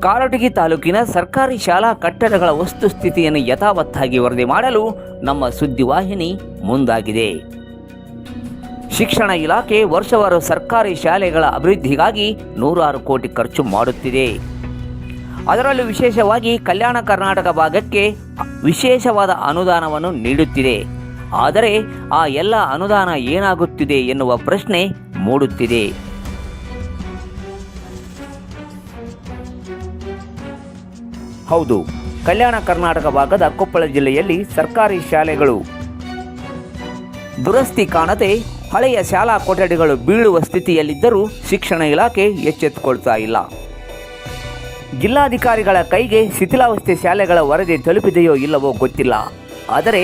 ಕಾರಟಗಿ ತಾಲೂಕಿನ ಸರ್ಕಾರಿ ಶಾಲಾ ಕಟ್ಟಡಗಳ ವಸ್ತುಸ್ಥಿತಿಯನ್ನು ಯಥಾವತ್ತಾಗಿ ವರದಿ ಮಾಡಲು ನಮ್ಮ ಸುದ್ದಿವಾಹಿನಿ ಮುಂದಾಗಿದೆ. ಶಿಕ್ಷಣ ಇಲಾಖೆ ವರ್ಷವಾರು ಸರ್ಕಾರಿ ಶಾಲೆಗಳ ಅಭಿವೃದ್ಧಿಗಾಗಿ ನೂರಾರು ಕೋಟಿ ಖರ್ಚು ಮಾಡುತ್ತಿದೆ. ಅದರಲ್ಲೂ ವಿಶೇಷವಾಗಿ ಕಲ್ಯಾಣ ಕರ್ನಾಟಕ ಭಾಗಕ್ಕೆ ವಿಶೇಷವಾದ ಅನುದಾನವನ್ನು ನೀಡುತ್ತಿದೆ. ಆದರೆ ಆ ಎಲ್ಲ ಅನುದಾನ ಏನಾಗುತ್ತಿದೆ ಎನ್ನುವ ಪ್ರಶ್ನೆ ಮೂಡುತ್ತಿದೆ. ಹೌದು. ಕಲ್ಯಾಣ ಕರ್ನಾಟಕ ಭಾಗದ ಕೊಪ್ಪಳ ಜಿಲ್ಲೆಯಲ್ಲಿ ಸರ್ಕಾರಿ ಶಾಲೆಗಳು. ದುರಸ್ತಿ ಕಾಣದೆ ಹಳೆಯ ಶಾಲಾ ಕೊಠಡಿಗಳು ಬೀಳುವ ಸ್ಥಿತಿಯಲ್ಲಿದ್ದರೂ ಶಿಕ್ಷಣ ಇಲಾಖೆ ಎಚ್ಚೆತ್ತುಕೊಳ್ತಾ ಇಲ್ಲ. ಜಿಲ್ಲಾಧಿಕಾರಿಗಳ ಕೈಗೆ ಶಿಥಿಲಾವಸ್ಥೆ ಶಾಲೆಗಳ ವರದಿ ತಲುಪಿದೆಯೋ ಇಲ್ಲವೋ ಗೊತ್ತಿಲ್ಲ. ಆದರೆ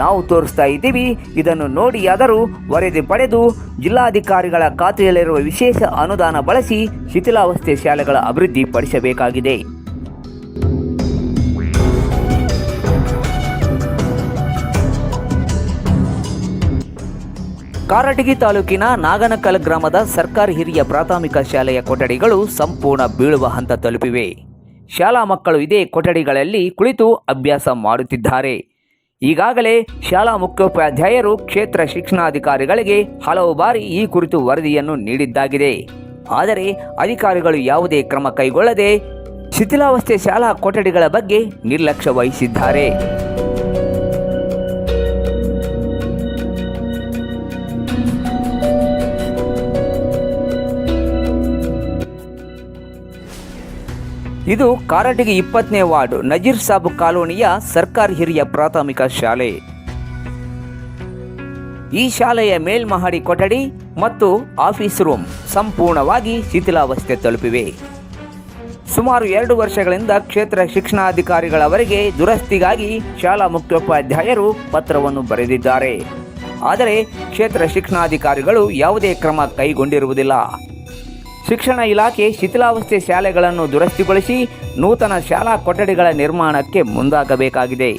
ನಾವು ತೋರಿಸ್ತಾ ಇದ್ದೀವಿ, ಇದನ್ನು ನೋಡಿಯಾದರೂ ವರದಿ ಪಡೆದು ಜಿಲ್ಲಾಧಿಕಾರಿಗಳ ಖಾತೆಯಲ್ಲಿರುವ ವಿಶೇಷ ಅನುದಾನ ಬಳಸಿ ಶಿಥಿಲಾವಸ್ಥೆ ಶಾಲೆಗಳ ಅಭಿವೃದ್ಧಿ ಪಡಿಸಬೇಕಾಗಿದೆ ಕಾರಟಗಿ ತಾಲೂಕಿನ ನಾಗನಕಲ್ ಗ್ರಾಮದ ಸರ್ಕಾರಿ ಹಿರಿಯ ಪ್ರಾಥಮಿಕ ಶಾಲೆಯ ಕೊಠಡಿಗಳು ಸಂಪೂರ್ಣ ಬೀಳುವ ಹಂತ ತಲುಪಿವೆ. ಶಾಲಾ ಮಕ್ಕಳು ಇದೇ ಕೊಠಡಿಗಳಲ್ಲಿ ಕುಳಿತು ಅಭ್ಯಾಸ ಮಾಡುತ್ತಿದ್ದಾರೆ. ಈಗಾಗಲೇ ಶಾಲಾ ಮುಖ್ಯೋಪಾಧ್ಯಾಯರು ಕ್ಷೇತ್ರ ಶಿಕ್ಷಣಾಧಿಕಾರಿಗಳಿಗೆ ಹಲವು ಬಾರಿ ಈ ಕುರಿತು ವರದಿಯನ್ನು ನೀಡಿದ್ದಾಗಿದೆ. ಆದರೆ ಅಧಿಕಾರಿಗಳು ಯಾವುದೇ ಕ್ರಮ ಕೈಗೊಳ್ಳದೆ ಶಿಥಿಲಾವಸ್ಥೆ ಶಾಲಾ ಕೊಠಡಿಗಳ ಬಗ್ಗೆ ನಿರ್ಲಕ್ಷ್ಯ ವಹಿಸಿದ್ದಾರೆ. ಇದು ಕಾರಟಗಿ ಇಪ್ಪತ್ತನೇ ವಾರ್ಡ್, ನಜೀರ್ ಸಾಬ್ ಕಾಲೋನಿಯ ಸರ್ಕಾರಿ ಹಿರಿಯ ಪ್ರಾಥಮಿಕ ಶಾಲೆ. ಈ ಶಾಲೆಯ ಮೇಲ್ಮಹಡಿ ಕೊಠಡಿ ಮತ್ತು ಆಫೀಸ್ ರೂಮ್ ಸಂಪೂರ್ಣವಾಗಿ ಶಿಥಿಲಾವಸ್ಥೆ ತಲುಪಿವೆ. ಸುಮಾರು ಎರಡು ವರ್ಷಗಳಿಂದ ಕ್ಷೇತ್ರ ಶಿಕ್ಷಣಾಧಿಕಾರಿಗಳವರೆಗೆ ದುರಸ್ತಿಗಾಗಿ ಶಾಲಾ ಮುಖ್ಯೋಪಾಧ್ಯಾಯರು ಪತ್ರವನ್ನು ಬರೆದಿದ್ದಾರೆ. ಆದರೆ ಕ್ಷೇತ್ರ ಶಿಕ್ಷಣಾಧಿಕಾರಿಗಳು ಯಾವುದೇ ಕ್ರಮ ಕೈಗೊಂಡಿರುವುದಿಲ್ಲ. ಶಿಕ್ಷಣ ಇಲಾಖೆ ಶಿಥಿಲಾವಸ್ಥೆ ಶಾಲೆಗಳನ್ನು ದುರಸ್ತಿಗೊಳಿಸಿ ನೂತನ ಶಾಲಾ ಕೊಠಡಿಗಳ ನಿರ್ಮಾಣಕ್ಕೆ ಮುಂದಾಗಬೇಕಾಗಿದೆ.